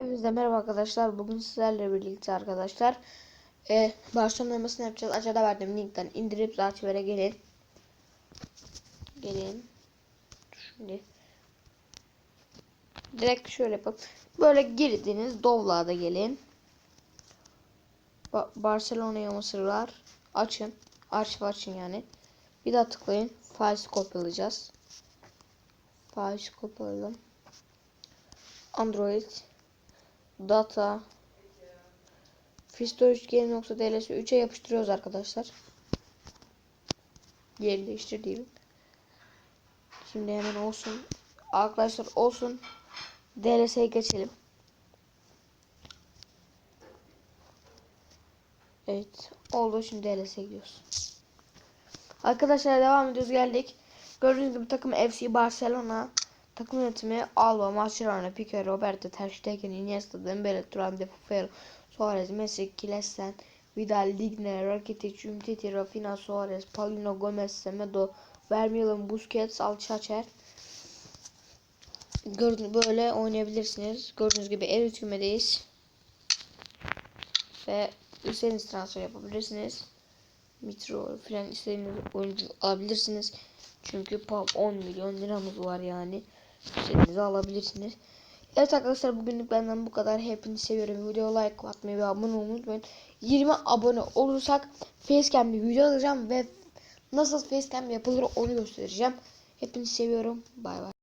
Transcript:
Hepinize merhaba arkadaşlar. Bugün sizlerle birlikte arkadaşlar e, başlamamasını yapacağız. Aşağıda verdiğim linkten indirip Zarchiver'e gelin. Gelin. Şimdi direkt şöyle yapalım. Böyle girdiniz. Dovla'da gelin. Ba Barcelona'ya Mısırlar. Açın. Arşiv açın yani. Bir daha tıklayın. Faiz kopyalayacağız. Faiz kopyalayalım. Android data Fistorage.dls 3'e yapıştırıyoruz arkadaşlar. Yerini değiştirdiğim. Şimdi hemen olsun. Arkadaşlar olsun. DLS'ye geçelim. Evet. Oldu. Şimdi DLS'ye gidiyoruz. Arkadaşlar devam ediyoruz. Geldik. Gördüğünüz gibi takım FC Barcelona. Takım yönetimi Alba, Mascherano, Pique, Roberto, Ter Stegen, Iniesta, Dembele, Defoe, Ferro, Suarez, Messi, Kilesen, Vidal, Digne, Rakitic, Umtiti, Rafinha, Suarez, Paulino, Gomez, Semedo, Vermaelen, Busquets, Alçaçer. Böyle oynayabilirsiniz. Gördüğünüz gibi el hükümedeyiz. Ve istediğiniz transfer yapabilirsiniz. Mitro falan istediğiniz oyuncu alabilirsiniz. Çünkü pam 10 milyon liramız var yani. İstediğinizi alabilirsiniz. Evet arkadaşlar bugünlük benden bu kadar. Hepinizi seviyorum. Videoya like atmayı ve abone olmayı unutmayın. 20 abone olursak facecam bir video alacağım ve nasıl facecam yapılır onu göstereceğim. Hepinizi seviyorum. Bay bay.